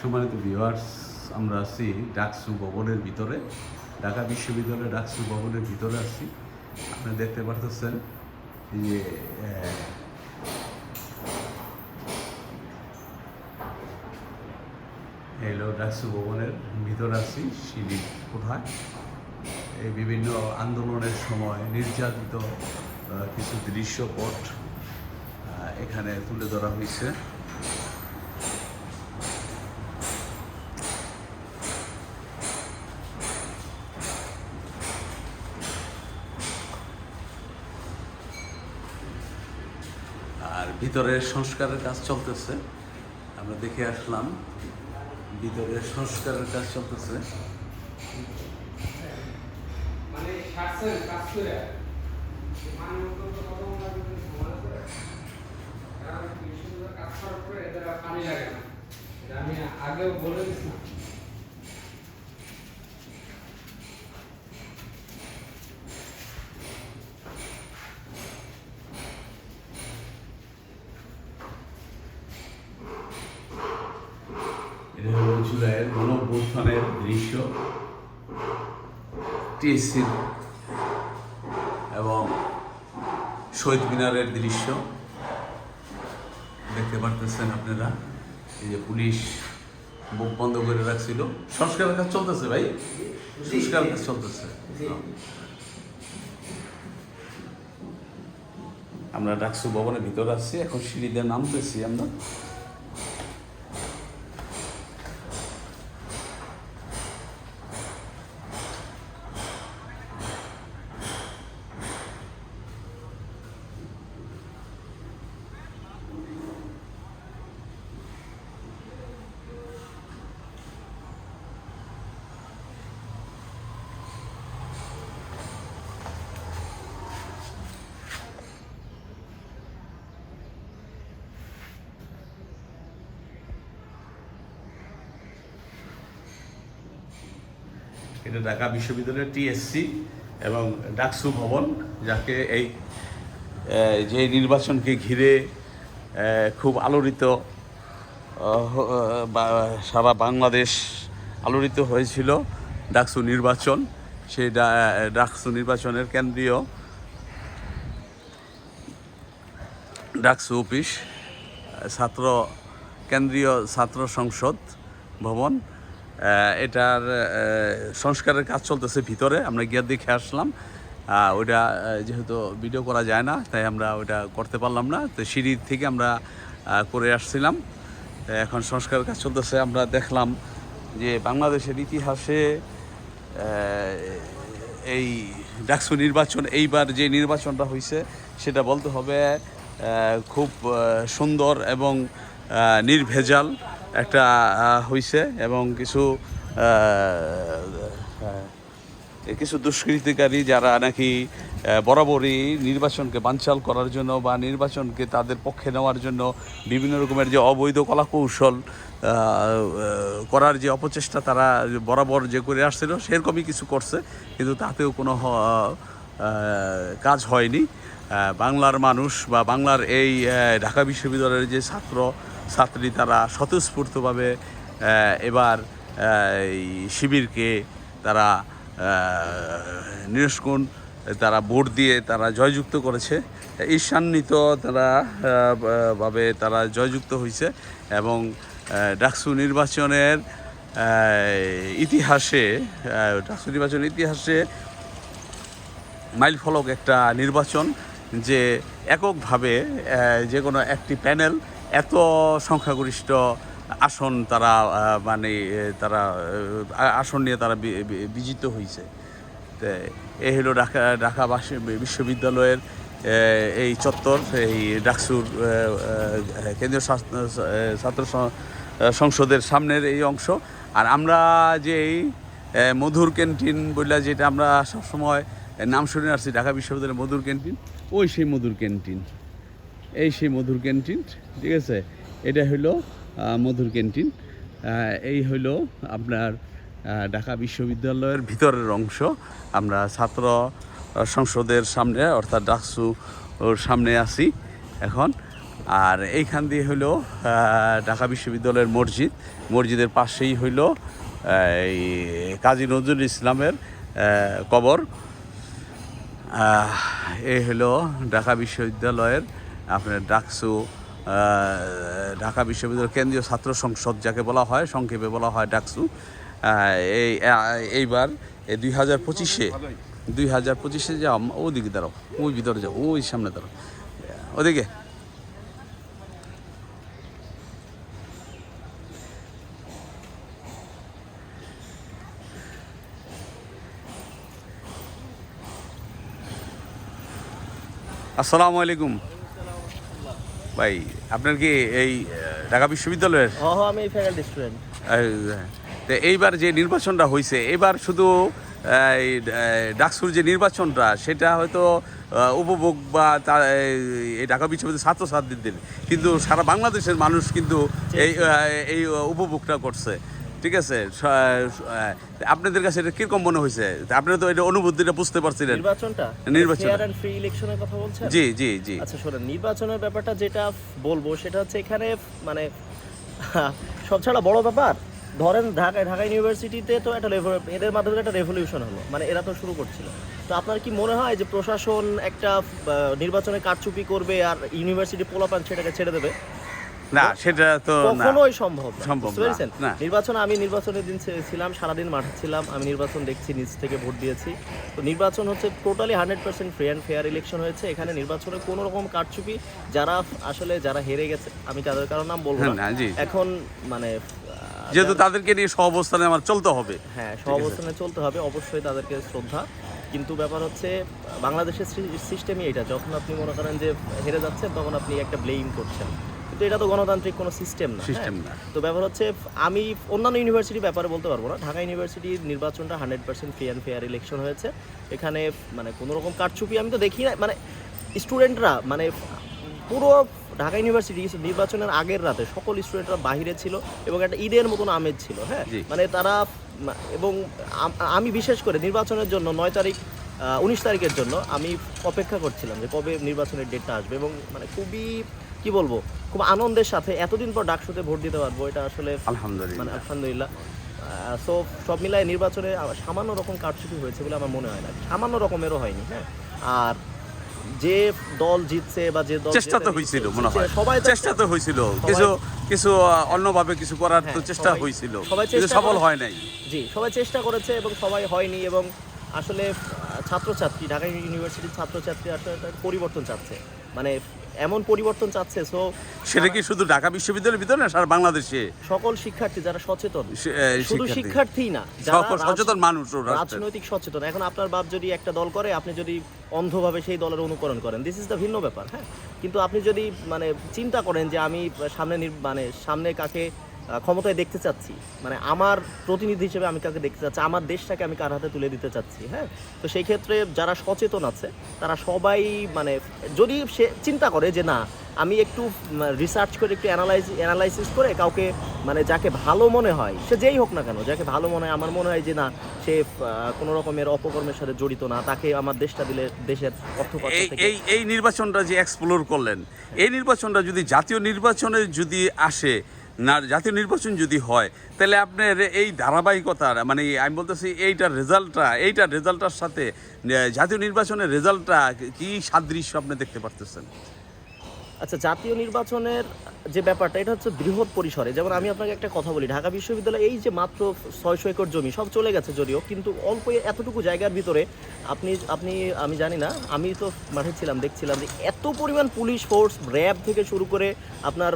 সম্মানিত ভিউয়ার্স আমরা আছি ডাকসু ভবনের ভিতরে, ঢাকা বিশ্ববিদ্যালয়ের ডাকসু ভবনের ভিতরে আছি। আপনি দেখতে পারতেছেন যে হলো ডাকসু ভবনের ভিতরে আছি সিঁড়ি কোথায় এই বিভিন্ন আন্দোলনের সময় নির্যাতিত কিছু দৃশ্যপট এখানে তুলে ধরা হয়েছে। ভিতরের সংস্কারের কাজ চলতেছে। আমরা দেখে আসলাম, ভিতরের সংস্কারের কাজ চলতেছে। মানে সাতছেন কাজ করে মানে অন্তত কত মনে হয় কিন্তু সমাজ করে কারণ বিশ্ববিদ্যালয় কাজ করার পরে এদের আর পানি লাগে না এটা আমি আগেও বলে দিয়েছিলাম এটা হলো জুলাইয়ের গণঅভ্যুত্থানের দৃশ্য। টিএসসির এবং শহীদ মিনারের দৃশ্য। দেখতে পারতেছেন আপনারা, এই যে পুলিশ বুক বন্ধ করে রাখছিল। সংস্কারের কাজ চলতেছে ভাই? সংস্কারের কাজ চলতেছে। আমরা ডাকসু ভবনের ভিতরে আছি, এখন সিঁড়িতে নামতেছি আমরা। এটা ঢাকা বিশ্ববিদ্যালয়ের টিএসসি এবং ডাকসু ভবন, যাকে এই যে নির্বাচনকে ঘিরে খুব আলোড়িত সারা বাংলাদেশ আলোড়িত হয়েছিল ডাকসু নির্বাচন। সেই ডাকসু নির্বাচনের কেন্দ্রীয় ডাকসু অফিস, ছাত্র, কেন্দ্রীয় ছাত্র সংসদ ভবন। এটার সংস্কারের কাজ চলতেছে ভিতরে, আমরা গিয়ে দেখে আসলাম। ওইটা যেহেতু ভিডিও করা যায় না, তাই আমরা ওইটা করতে পারলাম না। তো সিঁড়ি থেকে আমরা করে আসছিলাম। এখন সংস্কারের কাজ চলতেছে, আমরা দেখলাম যে বাংলাদেশের ইতিহাসে এই ডাকসু নির্বাচন, এইবার যে নির্বাচনটা হয়েছে সেটা বলতে হবে খুব সুন্দর এবং নির্ভেজাল। একটা হয়েছে এবং কিছু কিছু দুষ্কৃতিকারী যারা নাকি বরাবরই নির্বাচনকে বানচাল করার জন্য বা নির্বাচনকে তাদের পক্ষে নেওয়ার জন্য বিভিন্ন রকমের যে অবৈধ কলাকৌশল করার যে অপচেষ্টা তারা বরাবর যে করে আসছিল, সেরকমই কিছু করছে, কিন্তু তাতেও কোনো কাজ হয়নি। বাংলার মানুষ বা বাংলার এই ঢাকা বিশ্ববিদ্যালয়ের যে ছাত্র, ছাত্রী, তারা স্বতঃস্ফূর্তভাবে এবার এই শিবিরকে তারা নিরস্কুণ তারা ভোট দিয়ে তারা জয়যুক্ত করেছে। ঈর্ষান্বিত তারা ভাবে তারা জয়যুক্ত হয়েছে এবং ডাকসু নির্বাচনের ইতিহাসে ডাকসু নির্বাচনের ইতিহাসে মাইল ফলক একটা নির্বাচন। যে এককভাবে যে কোনো একটি প্যানেল এত সংখ্যাগরিষ্ঠ আসন তারা মানে তারা আসন নিয়ে তারা বিজিত হয়েছে এই হলো ঢাকা ঢাকা বিশ্ববিদ্যালয়ের এই চত্বর, এই ডাকসুর কেন্দ্রীয় ছাত্র সংসদের সামনের এই অংশ। আর আমরা যে এই মধুর ক্যান্টিন বললা যেটা আমরা সবসময় নাম শুনে আসছি, ঢাকা বিশ্ববিদ্যালয়ের মধুর ক্যান্টিন। ওই সেই মধুর ক্যান্টিন। এই সেই মধুর ক্যান্টিন, ঠিক আছে? এটা হইল মধুর ক্যান্টিন। এই হইল আপনার ঢাকা বিশ্ববিদ্যালয়ের ভিতরের অংশ। আমরা ছাত্র সংসদের সামনে, অর্থাৎ ডাকসু ওর সামনে আছি এখন। আর এইখান দিয়ে হলো ঢাকা বিশ্ববিদ্যালয়ের মসজিদ। মসজিদের পাশেই হইল এই কাজী নজরুল ইসলামের কবর। এই হলো ঢাকা বিশ্ববিদ্যালয়ের, আপনার ডাকসু ঢাকা বিশ্ববিদ্যালয়ের কেন্দ্রীয় ছাত্র সংসদ যাকে বলা হয়, সংক্ষেপে বলা হয় ডাকসু এই এইবার এই দুই হাজার পঁচিশে, দুই হাজার পঁচিশে যাও, ওদিকে দাঁড়াও, ওই ভিতরে যাও, ওই সামনে দাঁড়াও, ওদিকে। আসসালামু আলাইকুম। ভাই আপনার কি এই ঢাকা বিশ্ববিদ্যালয়ের? হ হ আমি ফ্যাকাল্টি স্টুডেন্ট তো এইবার যে নির্বাচনটা হয়েছে এবার শুধু ডাকসুর যে নির্বাচনটা সেটা হয়তো উপভোগ বা তা এই- এই ঢাকা বিশ্ববিদ্যালয়ের ছাত্রছাত্রীদের। কিন্তু সারা বাংলাদেশের মানুষ কিন্তু এই এই উপভোগটা করছে। ঠিক আছে? আপনাদের কাছে এটা কীরকম মনে হয়েছে? আপনারা তো এটা অনুভূতিটা বুঝতে পারছিলেন। নির্বাচনটা? নির্বাচন। ফ্রি ইলেকশনের কথা বলছেন? জি জি জি। আচ্ছা শোনেন নির্বাচনের ব্যাপারটা যেটা বলব সেটা হচ্ছে এখানে মানে সব ছাড়া বড় ব্যাপার। ধরেন ঢাকা ঢাকা ইউনিভার্সিটিতে তো একটা এদের মাধ্যমে একটা রেভলিউশন হলো মানে এরা তো শুরু করছিল। তো আপনার কি মনে হয় যে প্রশাসন একটা নির্বাচনে কারচুপি করবে আর ইউনিভার্সিটি পোলাপান সেটাকে ছেড়ে দেবে? না সেটা তো কখনোই সম্ভব সম্ভব না, নির্বাচন আমি নির্বাচনের দিন ছিলাম সারাদিন মাঠে ছিলাম আমি নির্বাচন দেখছি নিজ থেকে ভোট দিয়েছি। তো নির্বাচন হচ্ছে totally hundred percent free and fair election হয়েছে। এখানে নির্বাচনে কোনো রকম কারচুপি যারা আসলে যারা হেরে গেছে আমি তাদের কারও নাম বলব না। এখন মানে যেহেতু তাদেরকে নিয়ে সহ অবস্থানে আমার চলতে হবে। হ্যাঁ সহাবস্থানে চলতে হবে অবশ্যই তাদেরকে শ্রদ্ধা। কিন্তু ব্যাপার হচ্ছে বাংলাদেশের সিস্টেমই এটা যখন আপনি মনে করেন যে হেরে যাচ্ছেন তখন আপনি একটা ব্লেম করছেন। কিন্তু এটা তো গণতান্ত্রিক কোনো সিস্টেম না System হ্যাঁ? না। তো ব্যাপার হচ্ছে আমি অন্যান্য ইউনিভার্সিটির ব্যাপারে বলতে পারব না। ঢাকা ইউনিভার্সিটির নির্বাচনটা hundred percent free and fair election হয়েছে। এখানে মানে কোনো রকম কারচুপি আমি তো দেখি না। মানে স্টুডেন্টরা মানে পুরো ঢাকা ইউনিভার্সিটি নির্বাচনের আগের রাতে সকল স্টুডেন্টরা বাইরে ছিল এবং একটা ঈদের মতন আমেজ ছিল হ্যাঁ? মানে তারা এবং আমি বিশেষ করে নির্বাচনের জন্য নয় তারিখ উনিশ তারিখের জন্য আমি অপেক্ষা করছিলাম যে কবে নির্বাচনের ডেটটা আসবে এবং মানে খুবই কি বলব? খুব আনন্দের সাথে এতদিন পর ডাকসুতে ভোট দিতে পারব এটা আসলে মানে আলহামদুলিল্লাহ। আলহামদুলিল্লাহ সো সব মিলায় নির্বাচনে সামান্য রকম কারচুপি হয়েছে বলে আমার মনে হয় না। সামান্য রকমেরও হয়নি হ্যাঁ? আর যে দল জিতছে বা যে দল চেষ্টা তো হয়েছিল মনে হয়। সবাই চেষ্টা তো হয়েছিল কিছু কিছু অন্যভাবে কিছু করার তো হ্যাঁ, চেষ্টা হয়েছিল সবাই চেষ্টা সফল হয় নাই। জি সবাই চেষ্টা করেছে এবং সবাই হয়নি এবং আসলে ছাত্রছাত্রী ঢাকা ইউনিভার্সিটির ছাত্রছাত্রী আসলে পরিবর্তন চাচ্ছে। মানে এমন পরিবর্তন চাচ্ছে সো সেটা কি শুধু ঢাকা বিশ্ববিদ্যালয়ের ভিতরে না সারা বাংলাদেশে? সকল শিক্ষার্থী যারা সচেতন শুধু শিক্ষার্থী। না সচেতন মানুষ রাজনৈতিক সচেতন। এখন আপনার বাপ যদি একটা দল করে আপনি যদি অন্ধভাবে সেই দলের অনুকরণ করেন দিস ইজ দ্য ভিন্ন ব্যাপার হ্যাঁ? কিন্তু আপনি যদি মানে চিন্তা করেন যে আমি সামনে মানে সামনে কাকে ক্ষমতায় দেখতে চাচ্ছি। মানে আমার প্রতিনিধি হিসেবে আমি কাকে দেখতে চাচ্ছি আমার দেশটাকে আমি কার হাতে তুলে দিতে চাচ্ছি হ্যাঁ? তো সেই ক্ষেত্রে যারা সচেতন আছে তারা সবাই মানে যদি সে চিন্তা করে যে না আমি একটু রিসার্চ করে একটু অ্যানালাইজ অ্যানালাইসিস করে কাউকে মানে যাকে ভালো মনে হয় সে যেই হোক না কেন যাকে ভালো মনে হয় আমার মনে হয় যে না সে কোনো রকমের অপকর্মের সাথে জড়িত না তাকে আমার দেশটা দিলে দেশের অর্থ এই এই এই নির্বাচনটা যে এক্সপ্লোর করলেন এই নির্বাচনটা যদি জাতীয় নির্বাচনে যদি আসে না, জাতীয় নির্বাচন যদি হয়, তাহলে আপনার এই ধারাবাহিকতার মানে আমি বলতেছি এইটার রেজাল্টটা, এইটার রেজাল্টটার সাথে জাতীয় নির্বাচনের রেজাল্টটা কী সাদৃশ্য আপনি দেখতে পারতেছেন? আচ্ছা জাতীয় নির্বাচনের যে ব্যাপারটা, এটা হচ্ছে বৃহৎ পরিসরে। যেমন আমি আপনাকে একটা কথা বলি, ঢাকা বিশ্ববিদ্যালয় এই যে মাত্র ছয়শো একর জমি, সব চলে গেছে যদিও, কিন্তু অল্প এতটুকু জায়গার ভিতরে আপনি আপনি, আমি জানি না, আমি তো মাঠে ছিলাম, দেখছিলাম যে এত পরিমাণ পুলিশ ফোর্স, র্যাব থেকে শুরু করে আপনার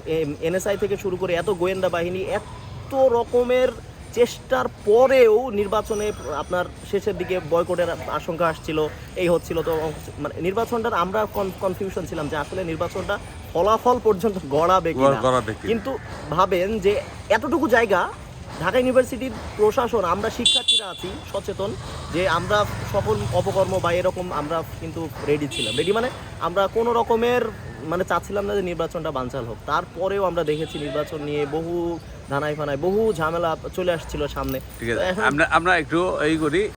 এনএসআই থেকে শুরু করে এত গোয়েন্দা বাহিনী, এত রকমের চেষ্টার পরেও নির্বাচনে আপনার শেষের দিকে বয়কটের আশঙ্কা আসছিল এই হচ্ছিল তো মানে নির্বাচনটার আমরা কনফিউশন ছিলাম যে আসলে নির্বাচনটা ফলাফল পর্যন্ত গড়াবে কিনা। গড়াবে কিনা। কিন্তু ভাবেন যে এতটুকু জায়গা ঢাকা ইউনিভার্সিটির প্রশাসন আমরা শিক্ষার্থীরা আছি সচেতন যে আমরা সকল অপকর্ম বা এরকম আমরা কিন্তু রেডি ছিলাম। রেডি মানে আমরা কোনো রকমের মানে চাচ্ছিলাম না যে নির্বাচনটা বানচাল হোক। তারপরেও আমরা দেখেছি নির্বাচন নিয়ে বহু ধানাই ফানাই বহু ঝামেলা চলে আসছিল সামনে। ঠিক আছে। আমরা আমরা একটু এই করি।